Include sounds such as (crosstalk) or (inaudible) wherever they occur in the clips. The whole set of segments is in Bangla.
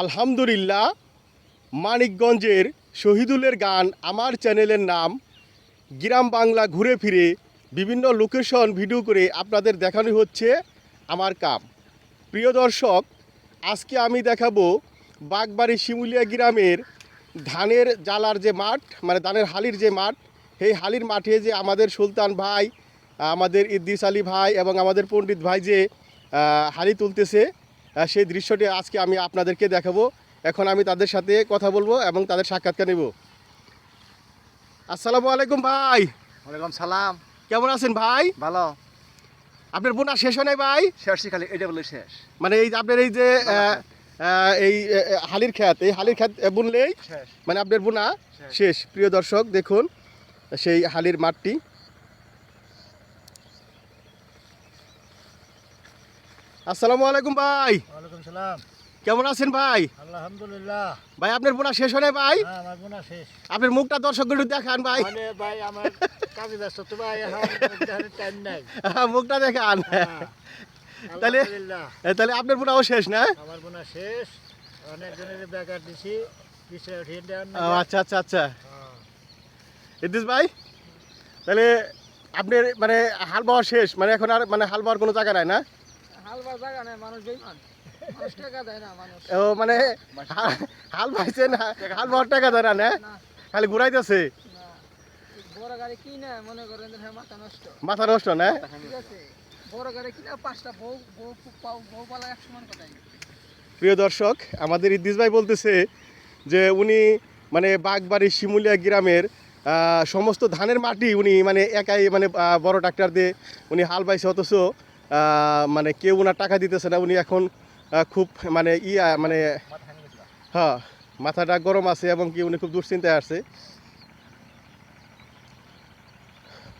আলহামদুলিল্লাহ, মানিকগঞ্জের শহীদুলের গান আমার চ্যানেলের নাম গ্রাম বাংলা ঘুরে ফিরে বিভিন্ন লোকেশন ভিডিও করে আপনাদের দেখানো হচ্ছে আমার কাম। প্রিয় দর্শক, আজকে আমি দেখাবো বাগবাড়ি শিমুলিয়া গ্রামের ধানের জালার যে মাঠ মানে ধানের হালির যে মাঠ, সেই হালির মাঠে যে আমাদের সুলতান ভাই, আমাদের ইদ্দিস আলী ভাই এবং আমাদের পণ্ডিত ভাই যে হালি তুলতেছে সেই দৃশ্যটি আজকে আমি আপনাদেরকে দেখাবো। এখন আমি তাদের সাথে কথা বলব এবং তাদের সাক্ষাৎকার নেব। আসসালামু আলাইকুম ভাই। ওয়ালাইকুম সালাম। কেমন আছেন ভাই? ভালো। আপনার বোনা শেষ হয় নাই ভাই? শেষ খালি এটা বলে শেষ। মানে এই যে আপনার এই যে এই হালির খ্যাত এই হালির খ্যাত বুনলেই মানে আপনার বোনা। শেষ। প্রিয় দর্শক দেখুন সেই হালির মাঠটি। আসসালামু আলাইকুম ভাই। ওয়ালাইকুম সালাম। কেমন আছেন ভাই? আলহামদুলিল্লাহ। ভাই আপনার বোনা শেষ হয় ভাই? হ্যাঁ আমার গুণা শেষ। আপনার মুখটা দর্শকদের একটু দেখান ভাই। মানে ভাই আমার (laughs) কাজে ব্যস্ত তো ভাই টাইম নাই। মুখটা দেখান। হ্যাঁ। তাহলে- তাহলে আপনার বোনাও শেষ না? আমার গুণা শেষ। অনেক জনের বেকার দিছি পিছিয়ে উঠিয়ে দেন ও, আচ্ছা আচ্ছা আচ্ছা। ইদ্দিস ভাই তাহলে আপনার মানে হাল বাওয়া শেষ মানে এখন আর মানে হাল বাওয়ার কোনো জায়গা নাই না? হালবার জায়গা নেই মানুষ বেইমান। মানুষ টাকা দেয় না মানুষ। ও মানে হাল বাইছেন হাল বাওয়ার টাকা দেয় না না? না। খালি ঘুরাইতেছে? না। বড় গাড়ি কিনে মনে করেন হ্যাঁ মাথা নষ্ট। মাথা নষ্ট না? ঠিক আছে। বড় গাড়ি কিনে পাঁচটা বউ বউ বউ পালা এক সমান কথাই। প্রিয় দর্শক আমাদের ইদ্দিস ভাই বলতেছে যে উনি মানে বাগবাড়ি শিমুলিয়া গ্রামের সমস্ত ধানের মাটি উনি মানে একাই মানে বড় ট্রাক্টর দিয়ে উনি হাল বাইছে অথচ মানে কেউ ওনার টাকা দিতেছে না, উনি এখন খুব মানে ইয়া মানে হ্যাঁ মাথাটা গরম আছে এবং কি উনি খুব দুশ্চিন্তায় আছে।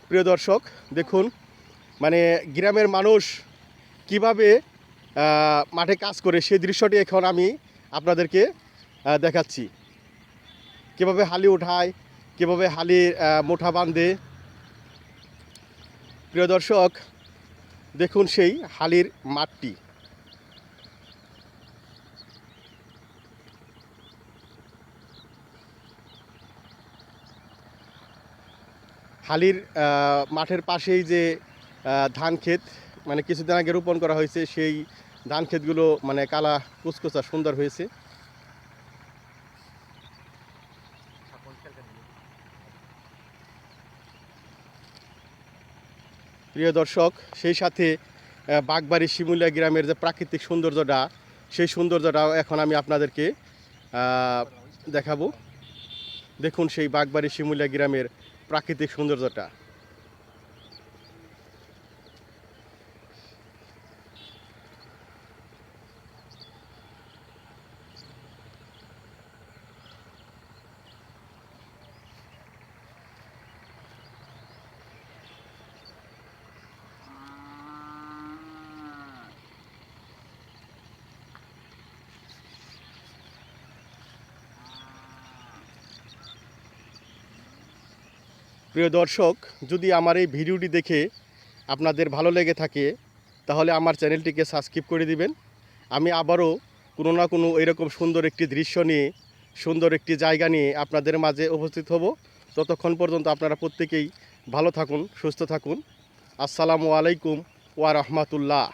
প্রিয় দর্শক, দেখুন মানে গ্রামের মানুষ কীভাবে মাঠে কাজ করে সেই দৃশ্যটি এখন আমি আপনাদেরকে দেখাচ্ছি। কীভাবে হালি উঠায়, কীভাবে হালি মুঠা বাঁধে। প্রিয় দর্শক দেখুন সেই হালির মাঠটি। হালির মাঠের পাশেই যে ধান ক্ষেত মানে কিছুদিন আগে রোপণ করা হয়েছে, সেই ধান ক্ষেতগুলো মানে কালা কুচকুচা সুন্দর হয়েছে। প্রিয় দর্শক, সেই সাথে বাগবাড়ি শিমুলিয়া গ্রামের যে প্রাকৃতিক সৌন্দর্যটা, সেই সৌন্দর্যটাও এখন আমি আপনাদেরকে দেখাবো। দেখুন সেই বাগবাড়ি শিমুলিয়া গ্রামের প্রাকৃতিক সৌন্দর্যটা। প্রিয় দর্শক, যদি আমার এই ভিডিওটি দেখে আপনাদের ভালো লেগে থাকে, তাহলে আমার চ্যানেলটিকে সাবস্ক্রাইব করে দিবেন। আমি আবারও কোনো না কোনো এরকম সুন্দর একটি দৃশ্য নিয়ে, সুন্দর একটি জায়গা নিয়ে আপনাদের মাঝে উপস্থিত হব। ততক্ষণ পর্যন্ত আপনারা প্রত্যেকেই ভালো থাকুন, সুস্থ থাকুন। আসসালামু আলাইকুম ওয়া রাহমাতুল্লাহ।